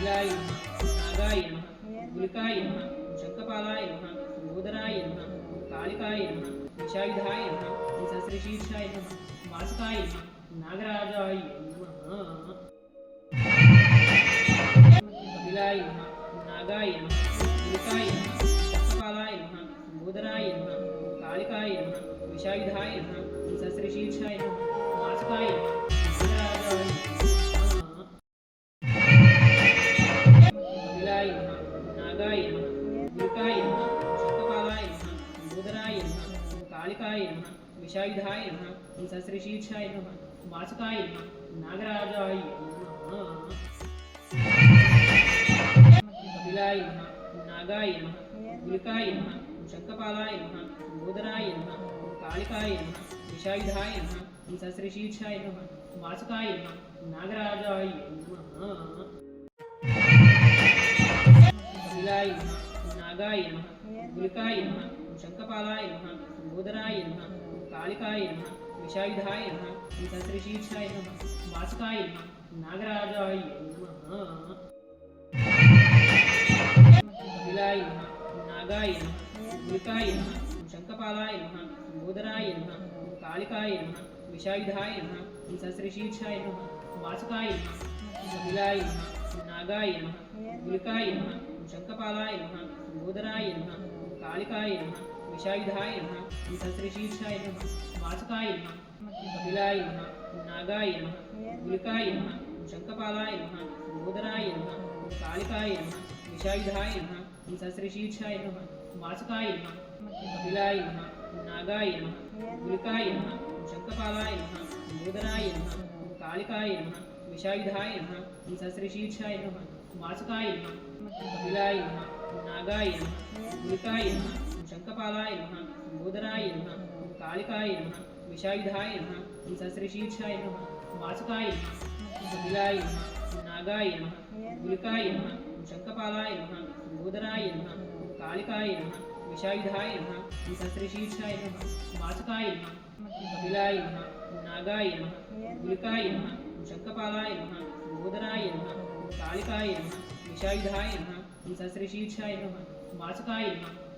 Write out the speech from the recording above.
नीलाय नमः नागाय नमः गुलिकाय नमः शंखपालाय नमः गोदराय नमः कालिकाय नमः दशायुधाय नमः सहस्रशीर्षाय नमः वासुकाय नमः नागराजाय नमः। कपिलाय नमः नागाय नमः गुलिकाय नमः शंखपालाय नमः गोदराय नमः कालिकाय नमः दशायुधाय नमः सहस्रशीर्षाय नमः वासुकाय। नमः विनायकाय नमः विषायुधाय नमः सहस्रशीर्षाय नमः, वासुकाय नमः, नागराजाय कपिलाय नमः, नागाय नमः, गुलिकाय नमः, शङ्खपालाय नमः गोदराय नमः, कालिकाय नमः विषायुधाय नमः सहस्रशीर्षाय नमः, वासुकाय नमः, नागराजाय नमः। कपिलाय नमः, नागाय नमः, गुलिकाय नमः शङ्खपालाय नमः सम्बोधनाय नमः, कालिकाय नमः विषायुधाय नमः सहस्रशीर्षाय नमः, वासुकाय नमः, नागराजाय नमः। बिलाय नमः, नागाय नमः गुलिकाय नमः, शङ्खपालाय नमः सम्बोधनाय नमः, कालिकाय नमः विषायुधाय नमः सहस्रशीर्षाय नमः, वासुकाय नमः बिलाय नमः, नागाय नमः, गुलिकाय नमः, शङ्खपालाय नमः सम्बोधनाय नमः कालिकाय नमः विषायुधाय नमः सहस्रशीर्षाय नमः वासुकाय नमः, कपिलाय नमः, नागाय नमः, गुलिकाय नमः, शङ्खपालाय नमः गोदराय नमः, कालिकाय नमः विषायुधाय नमः सहस्रशीर्षाय नमः वासुकाय नमः, कपिलाय नमः, नागाय नमः, गुलिकाय नमः, शङ्खपालाय नमः गोदराय नमः, कालिकाय नमः विषायुधाय नमः सहस्रशीर्षाय नमः। वासुकाय नमः कपिलाय नमः, नागाय नमः गुलिकाय नमः शङ्खपालाय नमः गोदराय नमः, कालिकाय नमः विषायुधाय नमः सहस्रशीर्षाय नमः वासुकाय नमः कपिलाय नमः, नागाय नमः, गुलिकाय नमः शङ्खपालाय नमः गोदराय नमः, कालिकाय नमः विषायुधाय नमः सहस्रशीर्षाय नमः वासुकाय नमः कपिलाय नमः, नागाय नमः, गुलिकाय नमः शङ्खपालाय नमः गोदराय नमः कालिकाय नमः विशायुधाय नमः सहस्रशीर्षाय नमः वासुकाय नमः।